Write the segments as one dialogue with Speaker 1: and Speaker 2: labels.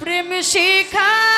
Speaker 1: প্রেম শিখা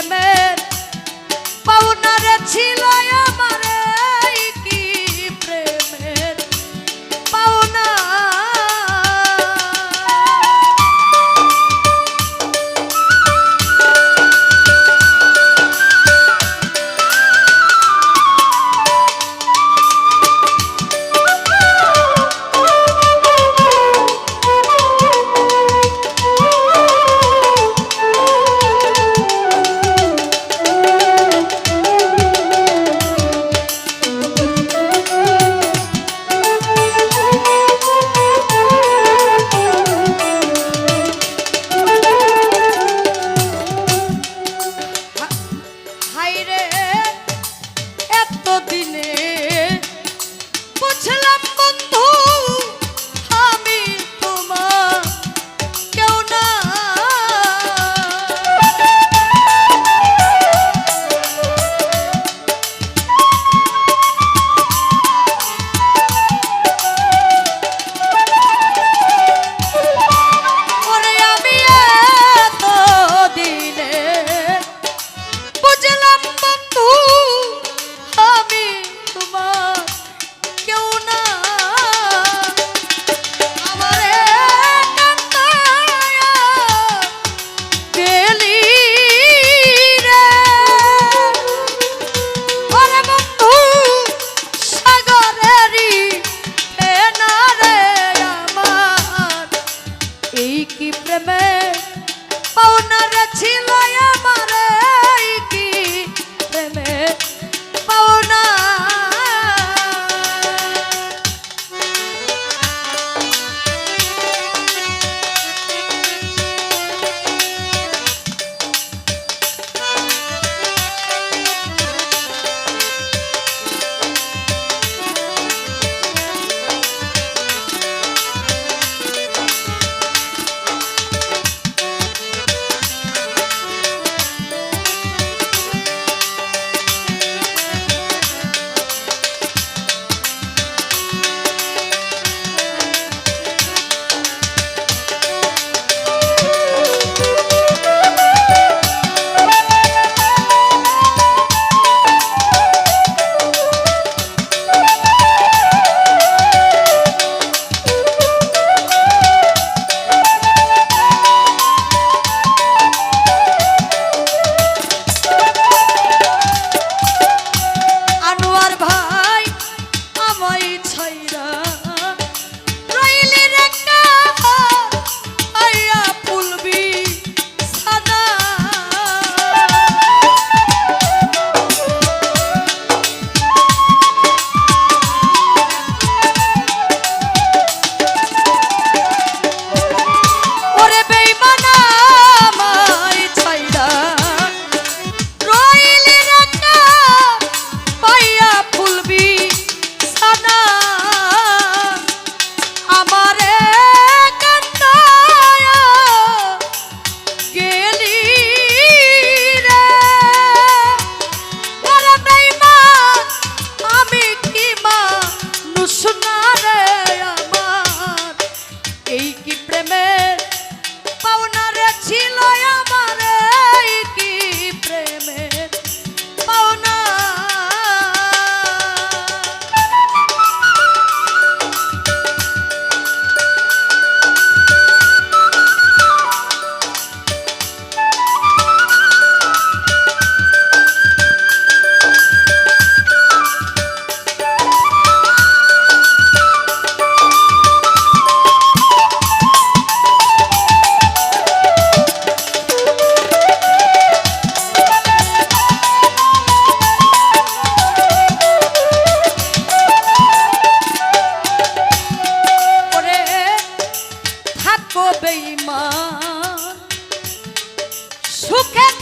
Speaker 1: প্রেমের পাওনারে ছিল আমার। কি প্রেমে? পাওনারা ছিল আমার।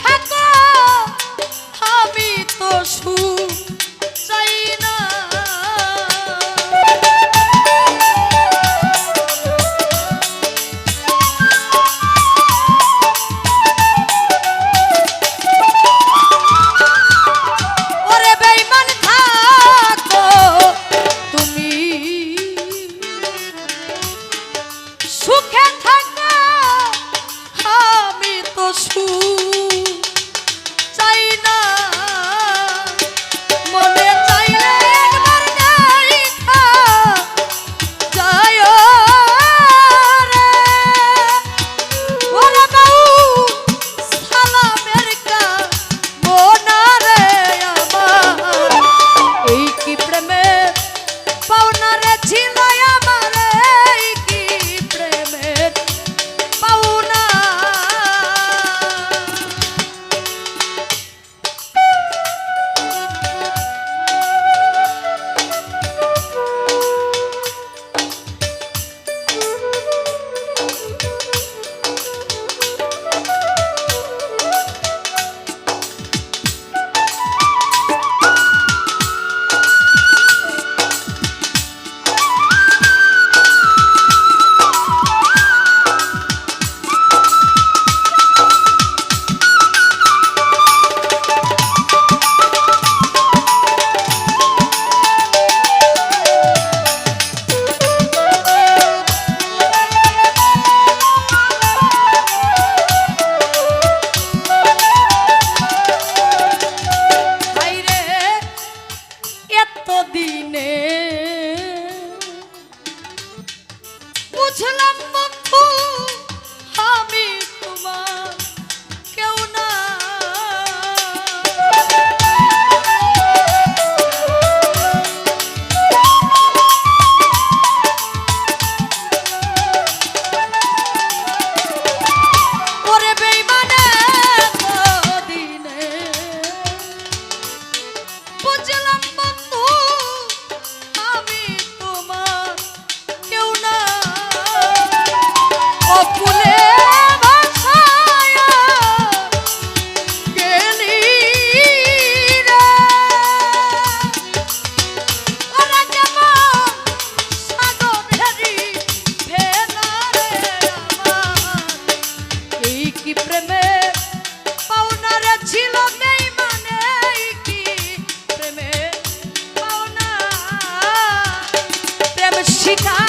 Speaker 1: থাকো। আমি তো সুখ শিকার